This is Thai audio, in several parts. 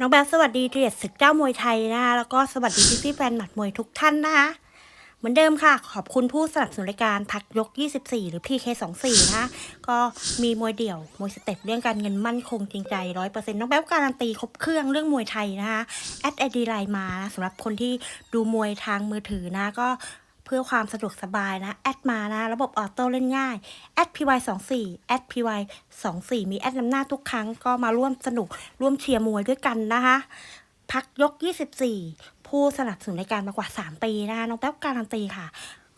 น้องแบลสวัสดีเทียดศึกเจ้ามวยไทยนะคะแล้วก็สวัสดีพี่พี่แฟนหมัดมวยทุกท่านนะคะเหมือนเดิมค่ะ ขอบคุณผู้สนับสนุนรายการพักยก 24 หรือ PK24 นะคะก็มีมวยเดี่ยว มวยสเต็ปเรื่องการเงินมั่นคงจริงใจ 100%น้องแบ๊วการันตีครบเครื่องเรื่องมวยไทยนะคะแอดไอดีไลน์มานะสำหรับคนที่ดูมวยทางมือถือนะก็ เพื่อความสะดวกสบายนะ แอดมานะ ระบบออโต้เล่นง่ายแอด py24 แอด py24 มีแอดนำหน้าทุกครั้งก็มาร่วมสนุกร่วมเชียร์มวยด้วยกันนะคะ พักยก 24 ผู้สนับสนุนรายการมากว่า 3 ปีนะคะน้องแป๊บการันตีค่ะ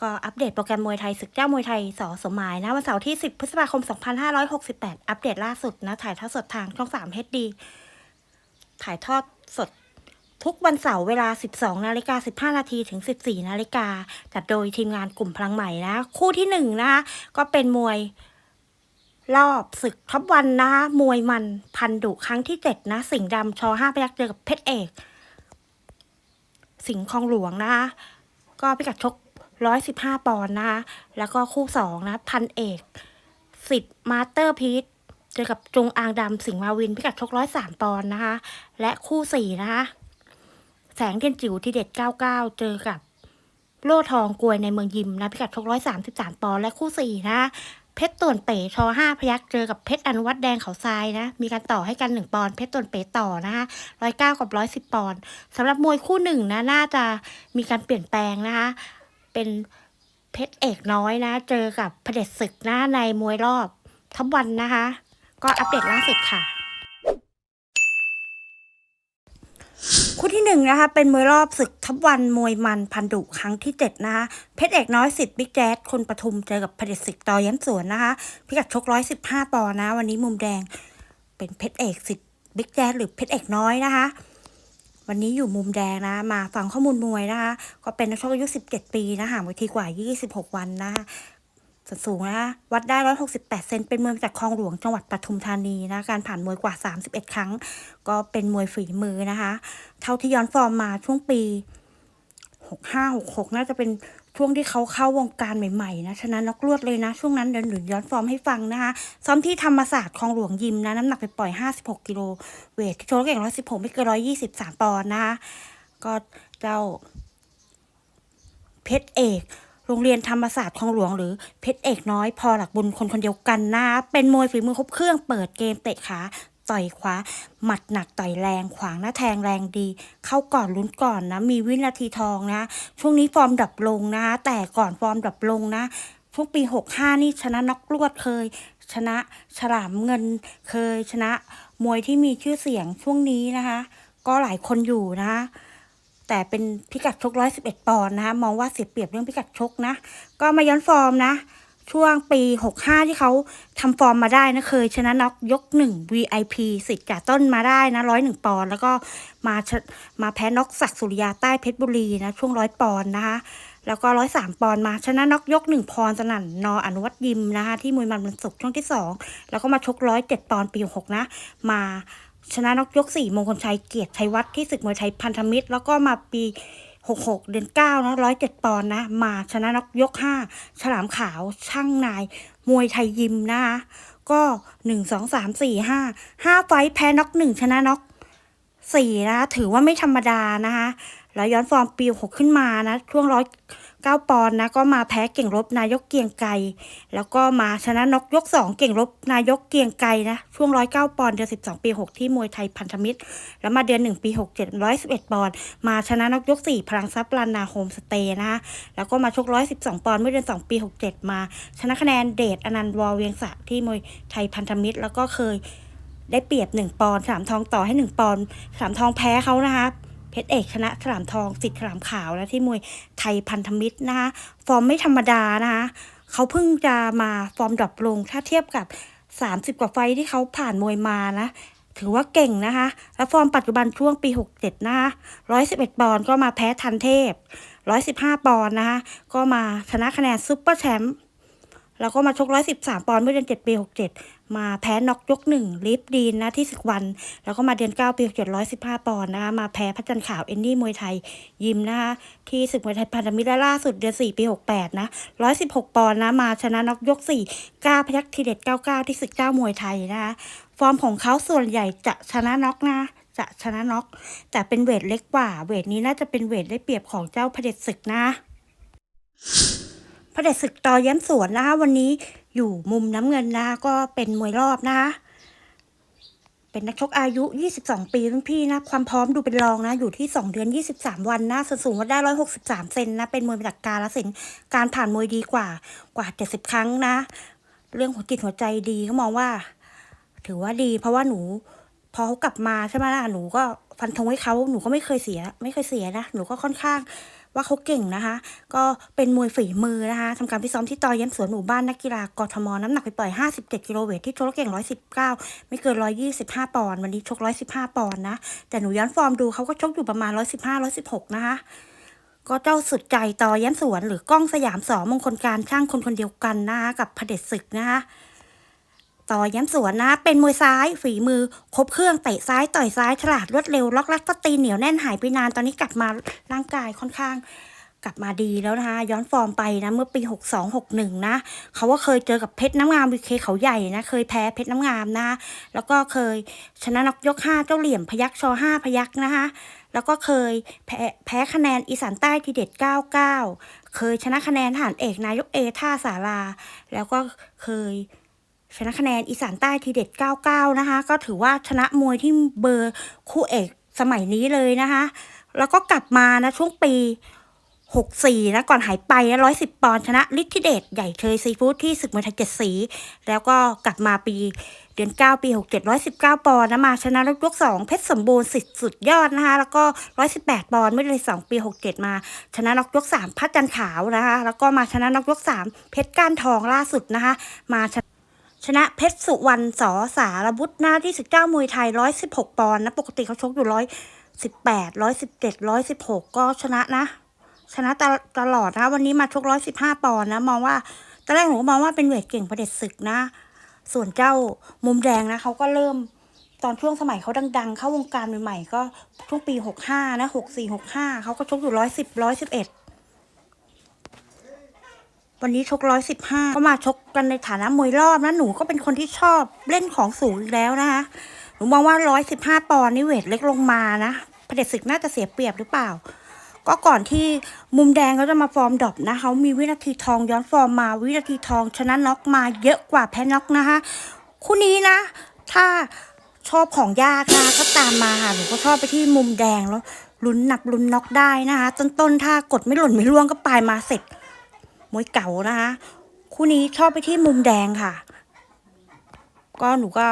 ก็อัปเดตโปรแกรมมวยไทยศึกเจ้ามวยไทยสอสมหมายนะวันเสาร์ที่ 10 พฤษภาคม 2568 อัปเดตล่าสุดนะ ถ่ายทอดสดทางช่อง 3 HD ถ่ายทอดสด ทุกวันเสาร์เวลา 12นาฬิกา15นาทีถึง 14นาฬิกาจัดโดยทีมงานกลุ่มพลังใหม่นะคู่ที่1นะคะก็เป็นมวยรอบศึกท็อปวันนะคะมวยมันพันดุครั้งที่เจ็ดนะ สิงห์ดำชอห้าพยักเจอกับเพชรเอก สิงห์คลองหลวงนะคะก็พิกัดชกร้อยสิบห้าปอนด์นะคะแล้วก็คู่สองนะ พันเอกสิทธิ์มาสเตอร์พีทเจอกับจงอางดำสิงห์มาวิน พิกัดชกร้อยสามปอนด์นะคะ และคู่สี่นะคะ แสงเทียนจิ๋วที่เด็ดเก้าเจอกับโล่ทองกลวยในเมืองยิมนะพิกัดชกร้อยสามสิบสามปอนด์และคู่สี่นะ เพชรต่วนเป๋ชอห้าพยักเจอกับเพชรอนุวัตแดงเขาทรายนะ มีการต่อให้กันหนึ่งปอนด์เพชรต่วนเป๋ต่อนะคะร้อยเก้ากับร้อยสิบปอนด์สำหรับมวยคู่หนึ่งนะน่าจะมีการเปลี่ยนแปลงนะคะ เป็นเพชรเอกน้อยนะ เจอกับเผด็จศึกนะในมวยรอบทับวันนะคะ ก็อัปเดตล่าสุดค่ะ คู่ที่หนึ่งนะคะเป็นมวยรอบศึกทับวันมวยมันพันดุครั้งที่เจ็ดนะคะ เพชรเอกน้อยสิทธิ์บิ๊กแจ๊ดคนปทุมเจอกับเด็จศึกต่อยันสวนนะคะ พิกัดชกร้อยสิบห้าปอนด์นะ วันนี้มุมแดงเป็นเพชรเอกสิทธิ์บิ๊กแจ๊ดหรือเพชรเอกน้อยนะคะ วันนี้อยู่มุมแดงนะ มาฟังข้อมูลมวยนะคะ ก็เป็นนักชกอายุ 17 ปีนะห่างเวทีกว่า 26 วันนะคะ ส่วนสูงนะคะวัดได้ 168 เซนเป็นมวยจากคลองหลวงจังหวัดปทุมธานีนะการผ่านมวยกว่า 31 ครั้ง ก็เป็นมวยฝีมือนะคะ เท่าที่ย้อนฟอร์มมาช่วงปี 65 66 น่าจะเป็นช่วงที่เขาเข้าวงการใหม่ๆนะชนะน็อกลวดเลยนะ ช่วงนั้นเดินหนุนย้อนฟอร์มให้ฟังนะคะซ้อมที่ธรรมศาสตร์คลองหลวงยิมนะน้ำหนักไปปล่อย 56 กิโลเวทโชว์เก่ง116 ไม่เกิน123 ปอนด์นะคะก็เจ้าเพชรเอก โรงเรียนธรรมศาสตร์คลองหลวงหรือเพชรเอกน้อยพอหลักบุญคนคนเดียวกันนะ เป็นมวยฝีมือครบเครื่องเปิดเกมเตะขาต่อยขวาหมัดหนักต่อยแรงขวางหน้าแทงแรงดี เข้าก่อนลุ้นก่อนนะ มีวินาทีทองนะ ช่วงนี้ฟอร์มดับลงนะ แต่ก่อนฟอร์มดับลงนะช่วงปี 65 นี่ชนะน็อกลวดเคย ชนะฉลามเงินเคยชนะมวยที่มีชื่อเสียงช่วงนี้นะคะ ก็หลายคนอยู่นะคะ แต่เป็นพิกัดชกร้อยสิบเอ็ดปอนด์นะคะมองว่าเสียเปรียบเรื่องพิกัดชกนะ ก็มาย้อนฟอร์มนะ ช่วงปี 65 ที่เขาทำฟอร์มมาได้นะ เคยชนะน็อกยกหนึ่ง VIP สิทธิ์จ่าต้นมาได้นะร้อยหนึ่งปอนด์แล้วก็มามาแพ้น็อกศักสุริยาใต้เพชรบุรีนะช่วงร้อยปอนด์นะคะแล้วก็ร้อยสามปอนด์มาชนะน็อกยกหนึ่งพรสนั่นนออนุวัตยิมนะคะที่มวยมันมันสุกช่วงที่สองแล้วก็มาชกร้อยเจ็ดปอนด์ปีหกนะ มา ชนะนกยกสี่มงคลชัยเกียรติชัยวัฒน์ที่ศึกมวยไทยพันธมิตร แล้วก็มาปีหกหกเดือนเก้านะร้อยเจ็ดปอนด์นะ มาชนะนกยกห้าฉลามขาวช่างนาย มวยไทยยิมนะคะก็หนึ่งสองสามสี่ห้าห้าไฟแพ้นกหนึ่งชนะนกสี่นะคะถือว่าไม่ธรรมดานะคะแล้วย้อนฟอร์มปีหกขึ้นมานะ ช่วงร้อย เก้าปอนด์นะก็มาแพ้เก่งรบนายกเกียงไกรแล้วก็มาชนะนกยกสองเก่งรบนายกเกียงไกรนะช่วงร้อยเก้าปอนด์เดือนสิบสองปีหกที่มวยไทยพันธมิตร แล้วมาเดือนหนึ่งปีหกเจ็ดร้อยสิบเอ็ดปอนด์มาชนะนกยกสี่พลังซับลานาโฮมสเตย์นะคะแล้วก็มาชกร้อยสิบสองปอนด์เมื่อเดือนสองปีหกเจ็ดมา ชนะคะแนนเดชอนันต์วอเวียงสะที่มวยไทยพันธมิตร แล้วก็เคยได้เปรียบหนึ่งปอนด์ฉลามทองต่อให้หนึ่งปอนด์ฉลามทองแพ้เขานะคะ เพชรเอกชนะฉลามทองสิทธิ์ฉลามขาวแล้วที่มวยไทยพันธมิตรนะคะฟอร์มไม่ธรรมดานะคะเขาเพิ่งจะมาฟอร์มดรอปลงถ้าเทียบกับ 30 กว่าไฟท์ที่เขาผ่านมวยมานะถือว่าเก่งนะคะ และฟอร์มปัจจุบันช่วงปี 67 นะคะ111 ปอนด์ก็มาแพ้ทันเทพ 115 ปอนด์นะคะ ก็มาชนะคะแนนซุปเปอร์แชมป์ แล้วก็มาชก 113 ปอนด์เมื่อเดือน7ปี 67 มาแพ้น็อกยกหนึ่งลิฟดีนนะที่ศึกวัน แล้วก็มาเดือน9ปี715ปอนด์นะคะมาแพ้พระจันทร์ขาวเอนดี้มวยไทยยิมนะคะที่ศึกมวยไทยพันธมิตรและล่าสุดเดือน4ปี68นะ116 ปอนด์นะมาชนะน็อกยก4ก้าพยักทีเด็ด99 ที่ศึกเจ้ามวยไทยนะคะฟอร์มของเขาส่วนใหญ่จะชนะน็อกนะจะจะชนะน็อก แต่เป็นเวทเล็กกว่า เวทนี้น่าจะเป็นเวทได้เปรียบของเจ้าเผด็จศึกนะ เผด็จศึกต่อย้ำสวนนะคะ วันนี้อยู่มุมน้ำเงินนะคะก็เป็นมวยรอบนะคะ เป็นนักชกอายุ 22 ปีรุ่นพี่นะ ความพร้อมดูเป็นรองนะ อยู่ที่ 2 เดือน 23 วันนะส่วนสูงก็ได้ 163 เซนนะ เป็นมวยมาจากการละสินการผ่านมวยดีกว่ากว่า 70 ครั้งนะ เรื่องหัวจิตหัวใจดีก็มองว่า ถือว่าดี เพราะว่าหนูพอเขากลับมาใช่ไหมล่ะหนูก็ฟันธงให้เขาหนูก็ไม่เคยเสีย ไม่เคยเสียนะ หนูก็ค่อนข้าง ว่าเขาเก่งนะคะ ก็เป็นมวยฝีมือนะคะทำการพิซ้อมที่ต่อย้ำสวนหมู่บ้านนักกีฬากทมน้ำหนักไปปล่อย 57 กิโลเวทที่ชกเก่ง 119 ไม่เกิน 125 ปอนด์วันนี้ชก 115 ปอนด์นะ แต่หนูย้อนฟอร์มดูเขาก็ชกอยู่ประมาณ 115 116 นะคะก็เจ้าสุดใจต่อย้ำสวนหรือกล้องสยามสองมงคลการช่างคนคนเดียวกันนะคะกับพเด็จศึกนะคะ ต่อย้ำสวนนะ เป็นมวยซ้าย ฝีมือ ครบเครื่องเตะซ้ายต่อยซ้ายฉลาดรวดเร็ว ล็อกลัดฟัดตีนเหนียวแน่นหายไปนานตอนนี้กลับมาร่างกายค่อนข้างกลับมาดีแล้วนะคะย้อนฟอร์มไปนะเมื่อปี 62-61 นะเขาก็เคยเจอกับเพชรน้ำงามวีเคเขาใหญ่นะ เคยแพ้เพชรน้ำงามนะ แล้วก็เคยชนะน็อกยก 5 เจ้าเหลี่ยมพยักชอ5พยักนะคะแล้วก็เคยแพ้แพ้คะแนนอีสานใต้ทีเด็ด 99 เคยชนะคะแนนทหารเอกนายกเอท่าสาราแล้วก็เคย ชนะคะแนนอีสานใต้ทีเด็ด 99 นะคะ ก็ถือว่าชนะมวยที่เบอร์คู่เอกสมัยนี้เลยนะคะ แล้วก็กลับมานะช่วงปี 64 นะก่อนหายไปนะ110 ปอนด์ชนะฤทธิเดชใหญ่เชยซีฟู้ดที่ศึกมวยไทยเจ็ดสี แล้วก็กลับมาปีเดือน 9 ปี 67 119 ปอนด์นะมาชนะยก 2 เพชรสมบูรณ์สิทธิ์สุดยอดนะคะ แล้วก็ 118 ปอนด์เมื่อเดือน2ปี 67 มาชนะน็อกยก 3 พัดจันขาวนะคะ แล้วก็มาชนะน็อกยก 3 เพชรก้านทองล่าสุดนะคะ มาชนะ ชนะเพชรสุวรรณสอสารบุตรหน้าที่สิบเก้ามวยไทยร้อยสิบหกปอนด์นะ ปกติเขาชกอยู่ร้อยสิบแปดร้อยสิบเจ็ดร้อยสิบหกก็ชนะนะ ชนะตตลอดนะ วันนี้มาชกร้อยสิบห้าปอนด์นะ มองว่าตอนแรกหนูมองว่าเป็นเวทเก่งประเด็จศึกนะ ส่วนเจ้ามุมแดงนะเขาก็เริ่มตอนช่วงสมัยเขาดัง ๆ เข้าวงการใหม่ๆก็ช่วงปีหกห้านะหกสี่หกห้าเขาก็ชกอยู่ร้อยสิบร้อยสิบเอ็ด วันนี้ชกร้อยสิบห้าก็มาชกกันในฐานะมวยรอบนะหนูก็เป็นคนที่ชอบเล่นของสูงอีกแล้วนะคะหนูมองว่าร้อยสิบห้าปอนด์นี่เวทเล็กลงมานะเผด็จศึกน่าจะเสียเปรียบหรือเปล่า ก็ก่อนที่มุมแดงเขาจะมาฟอร์มดรอปนะเขามีวินาทีทองย้อนฟอร์มมาวินาทีทองชนะน็อกมาเยอะกว่าแพ้น็อกนะคะคู่นี้นะ ถ้าชอบของยากนะก็ตามมาค่ะหนูก็ชอบไปที่มุมแดงแล้วลุ้นหนับลุ้นน็อกได้นะคะต้นๆถ้ากดไม่หล่นไม่ร่วงก็ปลายมาเสร็จ มวยเก่านะคะ คู่นี้ชอบไปที่มุมแดงค่ะ ก็หนูก็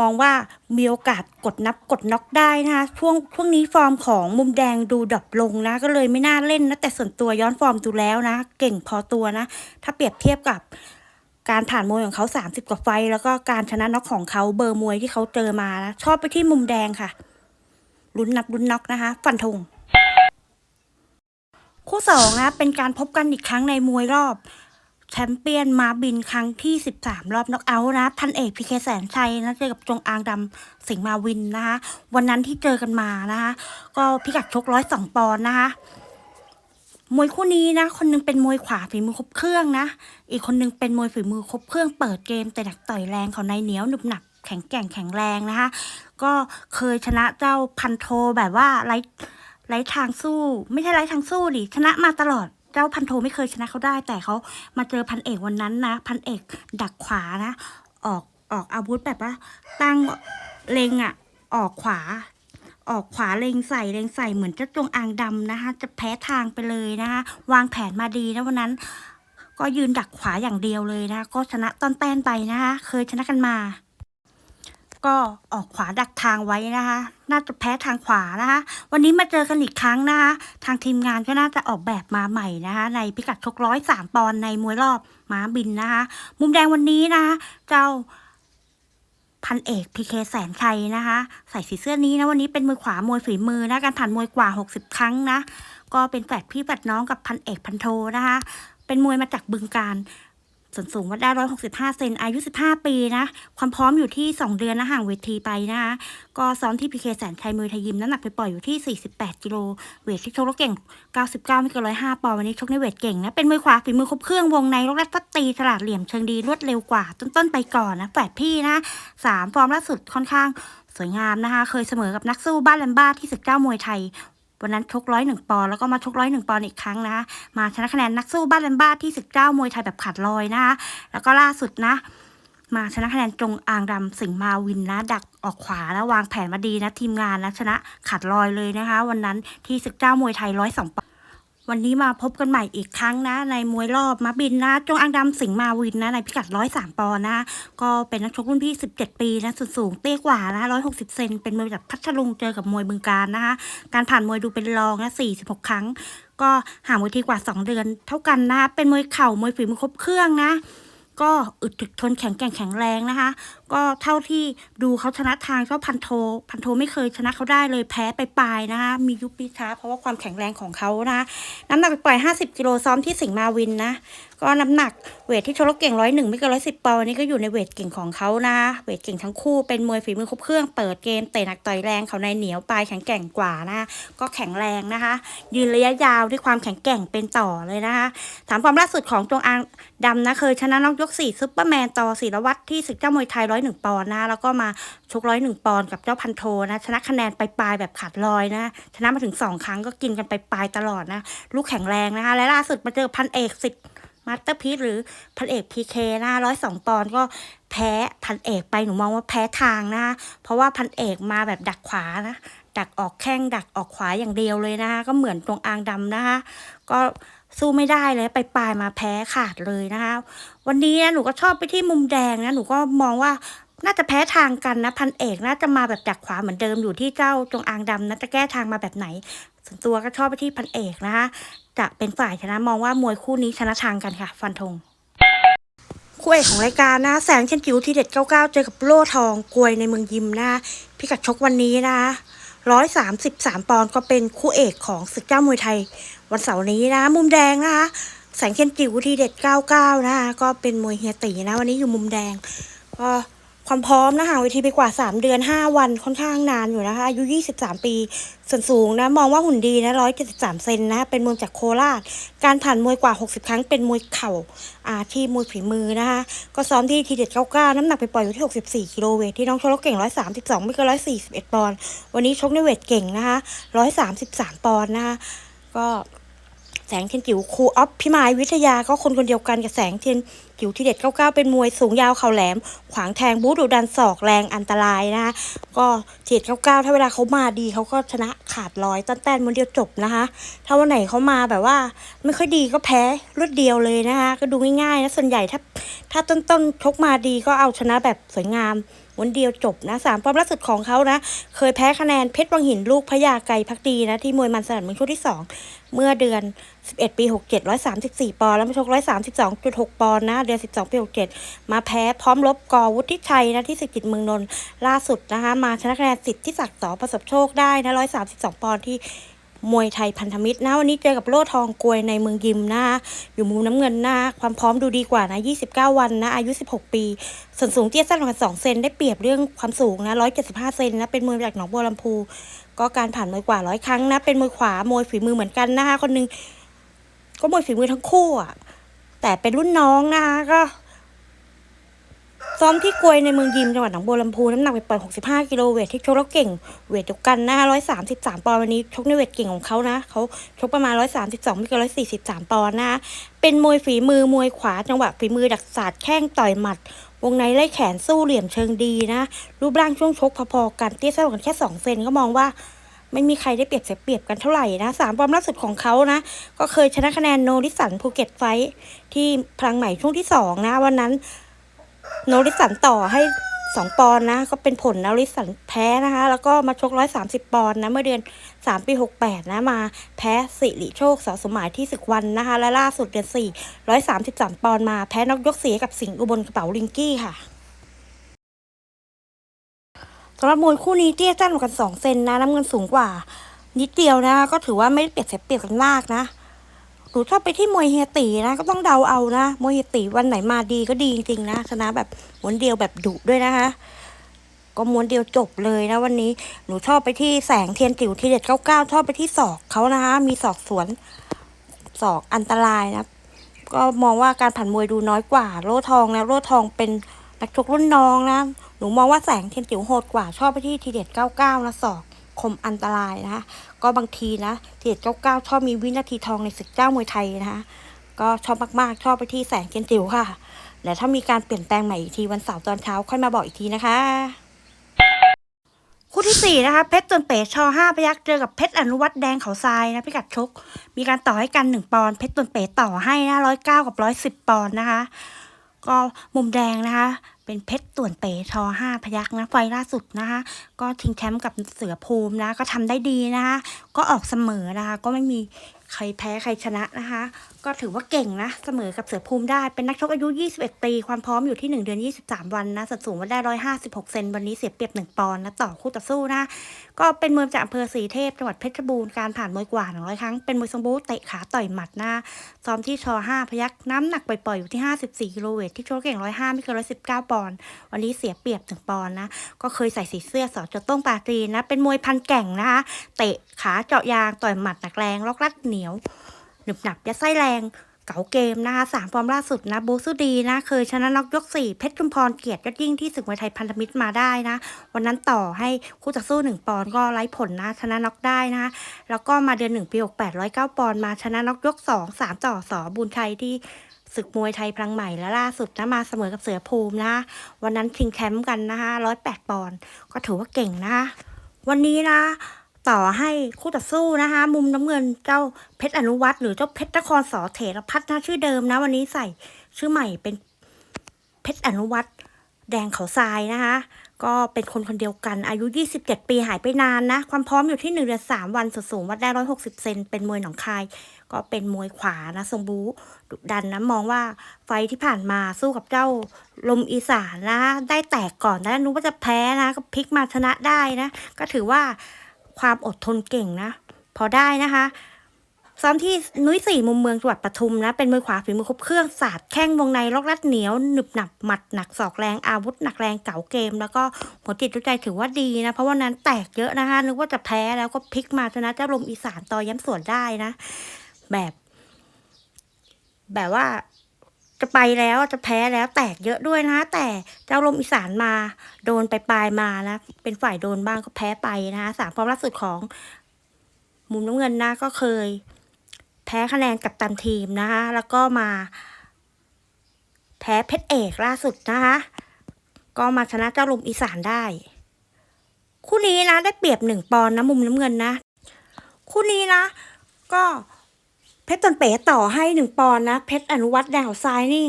มองว่ามีโอกาสกดนับกดน็อกได้นะคะช่วงช่วงนี้ฟอร์มของมุมแดงดูดรอปลงนะ ก็เลยไม่น่าเล่นนะแต่ส่วนตัวย้อนฟอร์มดูแล้วนะ เก่งพอตัวนะ ถ้าเปรียบเทียบกับการผ่านมวยของเขา 30 กว่าไฟ แล้วก็การชนะน็อกของเขาเบอร์มวยที่เขาเจอมานะชอบไปที่มุมแดงค่ะลุ้นนับลุ้นน็อกนะคะ ฟันธง คู่สองนะเป็นการพบกันอีกครั้งในมวยรอบแชมเปี้ยนมาบินครั้งที่ 13 รอบน็อกเอาท์นะพันเอกพีเคแสนชัยนะเจอกับจงอางดำสิงห์มาวินนะคะวันนั้นที่เจอกันมานะคะก็พิกัดชกร้อยสองปอนด์นะคะมวยคู่นี้นะ คนหนึงเป็นมวยขวาฝีมือครบเครื่องนะ อีกคนหนึงเป็นมวยฝีมือครบเครื่องเปิดเกมแต่ดักต่อยแรงของนายเหนียวหนุบหนักแข็งแกร่งแข็งแรงนะคะ ก็เคยชนะเจ้าพันโทแบบว่าไร้ ไร้ทางสู้ ไม่ใช่ไร้ทางสู้ดิชนะมาตลอดเจ้าพันโทไม่เคยชนะเขาได้ แต่เขามาเจอพันเอกวันนั้นนะ พันเอกดักขวานะ ออกออกอาวุธแบบว่า ตั้งเลงอะ ออกขวา ออกขวาเลงใส่เลงใส่เหมือนเจ้าจงอางดำนะคะ จะแพ้ทางไปเลยนะคะ วางแผนมาดีนะวันนั้น ก็ยืนดักขวาอย่างเดียวเลยนะ ก็ชนะต้นแต้นไปนะคะ เคยชนะกันมา ก็ออกขวาดักทางไว้นะคะ น่าจะแพ้ทางขวานะคะ วันนี้มาเจอกันอีกครั้งนะคะ ทางทีมงานก็น่าจะออกแบบมาใหม่นะคะ ในพิกัดชกร้อยสามปอนด์ในมวยรอบม้าบินนะคะ มุมแดงวันนี้นะคะ เจ้าพันเอกพีเคแสนชัยนะคะ ใส่สีเสื้อนี้นะวันนี้เป็นมือขวามวยฝีมือนะการผ่านมวยกว่า 60 ครั้งนะ ก็เป็นแฝดพี่แฝดน้องกับพันเอกพันโทนะคะ เป็นมวยมาจากบึงการ ส่วนสูงวัดได้ 165 เซน อายุ 15 ปีนะ ความพร้อมอยู่ที่ 2 เดือนนะห่างเวทีไปนะคะ ก็ซ้อมที่พีเคแสนชัยมวยไทยยิมน้ำหนักไปปล่อยอยู่ที่ 48 กิโล เวทที่ชกแล้วเก่ง 99 ไม่เกิน105 ปอนด์ วันนี้ชกในเวทเก่งนะ เป็นมวยขวาฝีมือครบเครื่องวงในลูกแรกฟัดตีฉลาดเหลี่ยมเชิงดีรวดเร็วกว่า ต้นๆไปก่อนนะ แฝดพี่นะสามฟอร์มล่าสุดค่อนข้างสวยงามนะคะ เคยเสมอกับนักสู้บ้านแลมบ้าที่ศึกเจ้ามวยไทย วันนั้นชกร้อยหนึ่งปอนด์แล้วก็มาชกร้อยหนึ่งปอนด์อีกครั้งนะคะ มาชนะคะแนนนักสู้บ้านแลนบ้าที่ศึกเจ้ามวยไทยแบบขาดลอยนะคะ แล้วก็ล่าสุดนะ มาชนะคะแนนจงอางดำสิงมาวินนะ ดักออกขวาแล้ววางแผนมาดีนะทีมงานนะชนะขาดลอยเลยนะคะ วันนั้นที่ศึกเจ้ามวยไทยร้อยสองปอนด์ วันนี้มาพบกันใหม่อีกครั้งนะ ในมวยรอบมาบินนะ จงอางดำสิงห์มาวินนะ ในพิกัดร้อยสามปอนะ ก็เป็นนักชกรุ่นพี่17ปีนะส่วนสูงเตี้ยกว่านะ160เซนเป็นมวยจากพัทลุงเจอกับมวยบึงการนะคะการผ่านมวยดูเป็นรองนะ46ครั้ง ก็ห่างมวยทีกว่า2เดือน เท่ากันนะ เป็นมวยเข่ามวยฝีมือครบเครื่องนะ ก็อึดถึกทนแข็งแกร่งแข็งแรงนะคะ ก็เท่าที่ดูเขาชนะทางก็พันโท พันโทไม่เคยชนะเขาได้เลยแพ้ไปปลายๆนะคะมียุบปิช้าเพราะว่าความแข็งแรงของเขานะน้ำหนักปล่อย 50 กิโลซ้อมที่สิงห์มาวินนะ ก็น้ำหนักเวทที่ชล้วเก่งร้อยหนึ่งไม่เกินร้อยสิบปอนด์นี่ก็อยู่ในเวทเก่งของเขานะเวทเก่งทั้งคู่เป็นมวยฝีมือครบเครื่องเปิดเกมเตะหนักต่อยแรงเขาในเหนียวปลายแข็งแกร่งกว่านะก็แข็งแรงนะคะ ยืนระยะยาวด้วยความแข็งแกร่งเป็นต่อเลยนะคะถามความล่าสุดของจงอางดำนะเคยชนะน็อกยกสี่ซุปเปอร์แมนต่อศิรวัตรที่ศึกเจ้ามวยไทยร้อยหนึ่งปอนด์นะแล้วก็มาชกร้อยหนึ่งปอนด์กับเจ้าพันโทนะชนะคะแนนไปปลายแบบขาดลอยนะชนะมาถึงสองครั้งก็กินกันไปปลายตลอดนะลูกแข็งแรงนะคะและล่าสุดมาเจอพันเอกสิทธิ์มาสเตอร์พีซหรือพันเอกพีเคนะร้อยสองปอนด์ก็แพ้พันเอกไปหนูมองว่าแพ้ทางนะ เพราะว่าพันเอกมาแบบดักขวานะดักออกแข้งดักออกขวาอย่างเดียวเลยนะคะก็เหมือนตรงอางดำนะคะก็ สู้ไม่ได้เลยไปปลายมาแพ้ขาดเลยนะคะ วันนี้นะหนูก็ชอบไปที่มุมแดงนะหนูก็มองว่าน่าจะแพ้ทางกันนะพันเอกน่าจะมาแบบดักขวาเหมือนเดิมอยู่ที่เจ้าจงอางดำนะจะแก้ทางมาแบบไหนส่วนตัวก็ชอบไปที่พันเอกนะคะจะเป็นฝ่ายชนะมองว่ามวยคู่นี้ชนะทางกันค่ะ ฟันธงคู่เอกของรายการนะแสงเช่นจิ๋วทีเด็ด 99 เจอกับโล่ทองกลวยในเมืองยิมนะพิกัดชกวันนี้นะร้อยสามสิบสามปอนด์ก็เป็นคู่เอกของศึกเจ้ามวยไทย วันเสาร์นี้นะ มุมแดงนะคะแสงเช่นจิ๋วทีเด็ด 99 นะคะก็เป็นมวยเฮียตีนะ วันนี้อยู่มุมแดงก็ความพร้อมนะห่างเวทีไปกว่า 3 เดือน 5 วันค่อนข้างนานอยู่นะคะอายุ 23 ปีส่วนสูงนะมองว่าหุ่นดีนะ 173 เซนนะ เป็นมวยจากโคราช การผ่านมวยกว่า 60 ครั้งเป็นมวยเข่าอาที่มวยฝีมือนะคะ ก็ซ้อมที่ทีเด็ด99 น้ำหนักไปปล่อยอยู่ที่ 64 กิโลเวทที่น้องชกแล้วเก่ง 132 ไม่เกิน141 ปอนด์วันนี้ชกในเวทเก่งนะคะ 133 ปอนด์นะคะก็ แสงเทียนจิ๋วครูออฟพิมายวิทยาก็คนคนเดียวกันกับแสงเทียนจิ๋วที่เด็ด99เป็นมวยสูงยาวเข่าแหลม ขวางแทงบูดุดันศอกแรงอันตรายนะคะก็เทียด99ถ้าเวลาเขามาดีเขาก็ชนะขาดลอยตั้นแต้นมันเดียวจบนะคะถ้าวันไหนเขามาแบบว่า ไม่ค่อยดีก็แพ้รวดเดียวเลยนะคะก็ดูง่ายๆนะส่วนใหญ่ถ้าถ้าต้นๆชกมาดีก็เอาชนะแบบสวยงาม วันเดียวจบนะสามความล่าสุดของเขานะ เคยแพ้คะแนนเพชรวังหินลูกพญาไก่พักดีนะ ที่มวยมันสนัดเมืองช่วงที่ 2 เมื่อเดือน 11 ปี 67 134 ปอนด์แล้วมาชก 132.6 ปอนด์นะ เดือน 12 ปี 67 มาแพ้พร้อมลบกอวุฒิชัยนะ ที่สิกิจเมืองนนท์ล่าสุดนะคะมาชนะคะแนนสิทธิศักดิ์สอประสบโชคได้นะ 132 ปอนด์ที่ มวยไทยพันธมิตรนะวันนี้เจอกับโล่ทองกลวยในเมืองยิมนะอยู่มุมน้ำเงินนะความพร้อมดูดีกว่านะ 29 วันนะอายุ 16 ปี ส่วนสูงเตี้ยสั้นกว่า2เซนได้เปรียบเรื่องความสูงนะ175เซนนะเป็นมวยจากหนองบัวลำพู ก็การผ่านมวยกว่าร้อยครั้งนะเป็นมวยขวามวยฝีมือเหมือนกันนะคะคนหนึงก็มวยฝีมือทั้งคู่อะแต่เป็นรุ่นน้องนะคะก็ ซ้อมที่กลวยในเมืองยิมจังหวัดหนองบัวลำพูน้ำหนักไปปล่อย65 กิโลเวทที่ชกแล้วเก่ง เวทเดียวกันนะคะ133 ปอนด์วันนี้ชกในเวทเก่งของเขานะเขาชกประมาณ 132ไม่เกิน143 ปอนด์นะเป็นมวยฝีมือมวยขวาจังหวะฝีมือดักศาสตร์แข้งต่อยหมัด วงในไล่แขนสู้เหลี่ยมเชิงดีนะ รูปร่างช่วงชกพอๆกันเตี้ยสั้นกันแค่ 2 เซนก็มองว่าไม่มีใครได้เปรียบเสียเปรียบกันเท่าไหร่นะสามความล่าสุดของเขานะ ก็เคยชนะคะแนนโนริสันภูเก็ตไฟที่พลังใหม่ช่วงที่สองนะ วันนั้น โนริสันต่อให้สองปอนนะ ก็เป็นผลนะโนริสันแพ้นะคะ แล้วก็มาชกร้อยสามสิบปอนนะ เมื่อเดือนสามปีหกแปดนะ มาแพ้สิริโชคสอสมหมายที่ศึกวันนะคะ และล่าสุดเดือนสี่ร้อยสามสิบสามปอนมาแพ้นกยกเสียกับสิงห์อุบลกระเป๋าลิงกี้ค่ะสำหรับมวยคู่นี้เตี้ยสั้นกว่ากันสองเซนนะน้ำเงินสูงกว่า นิดเดียวนะคะก็ถือว่าไม่ได้เปรียบเสียเปรียบกันมากนะ หนูชอบไปที่มวยเฮียตีนะ ก็ต้องเดาเอานะ มวยเฮียตีวันไหนมาดีก็ดีจริงๆนะชนะแบบม้วนเดียวแบบดุด้วยนะคะก็ม้วนเดียวจบเลยนะวันนี้หนูชอบไปที่แสงเทียนจิ๋วทีเด็ดเก้าเก้าชอบไปที่ศอกเขานะคะ มีศอกสวนศอกอันตรายนะก็มองว่าการผ่านมวยดูน้อยกว่า โล่ทองนะโล่ทองเป็นนักชกรุ่นน้องนะหนูมองว่าแสงเทียนจิ๋วโหดกว่าชอบไปที่ทีเด็ด99นะศอก คมอันตรายนะคะ ก็บางทีนะทีเด็ด99ชอบมีวินาทีทองในศึกเจ้ามวยไทยนะคะ ก็ชอบมากๆ ชอบไปที่แสงเทียนจิ๋วค่ะ และถ้ามีการเปลี่ยนแปลงใหม่อีกทีวันเสาร์ตอนเช้าค่อยมาบอกอีกทีนะคะคู่ที่สี่นะคะ เพชรตวนเป๋ชอห้าพยักเจอกับเพชรอนุวัตแดงเขาทรายนะพิกัดชก มีการต่อให้กันหนึ่งปอนด์เพชรตวนเป๋ต่อให้นะร้อยเก้ากับร้อยสิบปอนด์นะคะ ก็มุมแดงนะคะ เป็นเพชรต่วนเป๋ทอห้าพยักนะ ไฟล์ล่าสุดนะคะ ก็ทิ้งแชมป์กับเสือภูมินะ ก็ทำได้ดีนะคะ ก็ออกเสมอนะคะ ก็ไม่มีใครแพ้ใครชนะนะคะ ก็ถือว่าเก่งนะ เสมอกับเสือภูมิได้ เป็นนักชกอายุ 21 ปี ความพร้อมอยู่ที่ 1 เดือน 23 วันนะสัดส่วนว่าได้ 156 เซน วันนี้เสียเปรียบ 1 ปอนด์นะ ต่อคู่ต่อสู้นะ ก็เป็นมวยจากอำเภอสีเทพ จังหวัดเพชรบูรณ์ การผ่านมวยกว่า 100 ครั้ง เป็นมวยทรงบู๊เตะขาต่อยหมัดนะซ้อมที่ช5พยักน้ำหนักปล่อยๆอยู่ที่ 54กิโลเวทที่โชกเก่ง 105 ไม่เกิน 119 ปอนด์ วันนี้เสียเปรียบ 1 ปอนด์นะ ก็เคยใส่สีเสื้อสอจดต้งปาตรีนะ เป็นมวยพันแก่งนะคะ เตะขาเจาะยางต่อยหมัดหนักแรงล็อกลัดเหนียว หนึบหนับยัดไส้แรง เก๋าเกมนะคะสามฟอร์มล่าสุดนะ บูสุดีนะเคยชนะน็อกยกสี่เพชรชุมพรเกียรติยอดยิ่งที่ศึกมวยไทยพันธมิตรมาได้นะ วันนั้นต่อให้คู่ต่อสู้หนึ่งปอนก็ไร้ผลนะ ชนะน็อกได้นะ แล้วก็มาเดือนหนึ่งปีหกแปดร้อยเก้าปอนมาชนะน็อกยกสองสามต่อสอบุญชัยที่ศึกมวยไทยพลังใหม่และล่าสุดนะมาเสมอกับเสือภูมินะ วันนั้นชิงแชมป์กันนะคะร้อยแปดปอนก็ถือว่าเก่งนะ วันนี้นะ ต่อให้คู่ต่อสู้นะคะ มุมน้ำเงินเจ้าเพชรอนุวัตรหรือเจ้าเพชรนครสอเถรพัฒน์นะชื่อเดิมนะ วันนี้ใส่ชื่อใหม่เป็นเพชรอนุวัตรแดงเขาทรายนะคะ ก็เป็นคนคนเดียวกันอายุ 27 ปีหายไปนานนะ ความพร้อมอยู่ที่ 1 เดือน 3 วันสสูงวัดได้ 160 เซนเป็นมวยหนองคาย ก็เป็นมวยขวานะทรงบูดุดันนะ มองว่าไฟที่ผ่านมาสู้กับเจ้าลมอีสานนะ ได้แตกก่อนนะนึกว่าจะแพ้นะ ก็พลิกมาชนะได้นะ ก็ถือว่า ความอดทนเก่งนะ พอได้นะคะซ้อมที่นุ้ยสี่มุมเมืองจังหวัดปทุมนะ เป็นมือขวาฝีมือครบเครื่องศาสตร์แข้งวงในล็อกรัดเหนียวหนึบหนับหมัดหนักศอกแรงอาวุธหนักแรงเก๋าเกม แล้วก็หัวจิตหัวใจถือว่าดีนะ เพราะว่านั้นแตกเยอะนะคะนึกว่าจะแพ้แล้วก็พลิกมาชนะเจ้าลมอีสานต่อย้ำสวนได้นะ แบบ แบบว่า จะไปแล้วจะแพ้แล้วแตกเยอะด้วยนะ แต่เจ้าลมอีสานมา โดนไปปลายมานะเป็นฝ่ายโดนบ้างก็แพ้ไปนะคะสามฟอร์มล่าสุดของ มุมน้ำเงินนะก็เคย แพ้คะแนนกับตันทีมนะคะแล้วก็มา แพ้เพชรเอกล่าสุดนะคะก็มาชนะเจ้าลมอีสานได้ คู่นี้นะ ได้เปรียบหนึ่งปอนนะมุมน้ำเงินนะ คู่นี้นะ ก็ เพชรตนเป๋ต่อให้หนึ่งปอนนะเพชรอนุวัฒน์แดงเขาทรายนี่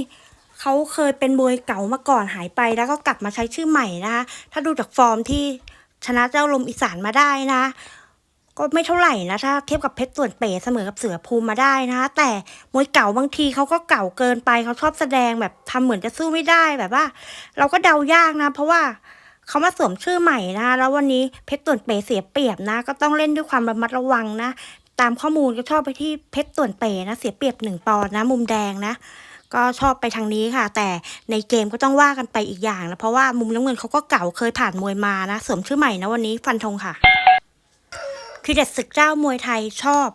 เขาเคยเป็นมวยเก่ามาก่อนหายไปแล้วก็กลับมาใช้ชื่อใหม่นะคะถ้าดูจากฟอร์มที่ชนะเจ้าลมอีสานมาได้นะ ก็ไม่เท่าไหร่นะถ้าเทียบกับเพชรส่วนเป๋เสมอกับเสือภูมิมาได้นะคะแต่มวยเก่าบางทีเขาก็เก่าเกินไปเขาชอบแสดงแบบทำเหมือนจะสู้ไม่ได้แบบว่า เราก็เดายากนะ เพราะว่าเขามาสวมชื่อใหม่นะคะแล้ววันนี้เพชรส่วนเป๋เสียเปรียบนะ ก็ต้องเล่นด้วยความระมัดระวังนะ ตามข้อมูลก็ชอบไปที่เพชรส่วนเป๋นะ เสียเปรียบหนึ่งปอนนะ มุมแดงนะ ก็ชอบไปทางนี้ค่ะ แต่ในเกมก็ต้องว่ากันไปอีกอย่างนะ เพราะว่ามุมน้ำเงินเขาก็เก่าเคยผ่านมวยมานะสวมชื่อใหม่นะวันนี้ฟันธงค่ะคือเด็ดศึกเจ้ามวยไทยชอบ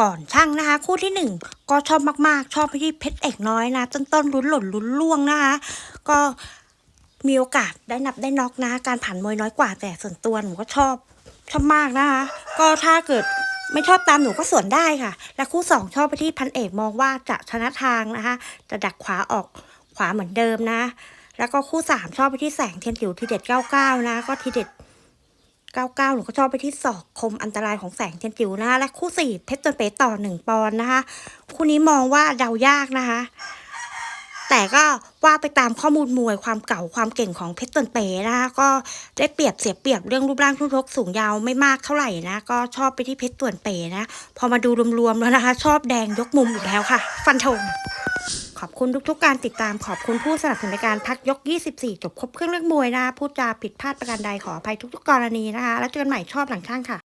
ก่อนช่างนะคะ คู่ที่หนึ่งก็ชอบมากๆ ชอบไปที่เพชรเอกน้อยนะต้นต้นลุ้นหล่นลุ้นล่วงนะคะ ก็มีโอกาสได้นับได้น็อกนะคะการผ่านมวยน้อยกว่าแต่ส่วนตัวหนูก็ชอบชอบมากนะคะ ก็ถ้าเกิด ไม่ชอบตามหนูก็สวนได้ค่ะ และคู่สองชอบไปที่พันเอกมองว่าจะชนะทางนะคะ จะดักขวาออกขวาเหมือนเดิมนะ แล้วก็คู่สามชอบไปที่แสงเทียนจิ๋วทีเด็ดเก้าเก้านะ ก็ทีเด็ด99หนูก็ชอบไปที่ศอกคมอันตรายของแสงเทียนจิ๋วนะคะและคู่สี่เพชรตนเปต่อหนึ่งปอนนะคะ คู่นี้มองว่าเดายากนะคะ แต่ก็ว่าไปตามข้อมูลมวยความเก่าความเก่งของเพชรตนเปนะคะก็ได้เปรียบเสียเปรียบเรื่องรูปร่างทุกทกสูงยาวไม่มากเท่าไหร่นะก็ชอบไปที่เพชรตวนเปนะพอมาดูรวมๆแล้วนะคะ ชอบแดงยกมุมอีกแล้วค่ะ ฟันธงขอบคุณทุกๆการติดตามขอบคุณผู้สนับสนุนในการพักยก 24 จบครบเครื่องเรื่องมวยนะคะพูดจาผิดพลาดประการใดขออภัยทุกๆกรณีนะคะ แล้วเจอกันใหม่ชอบหลังช่างค่ะ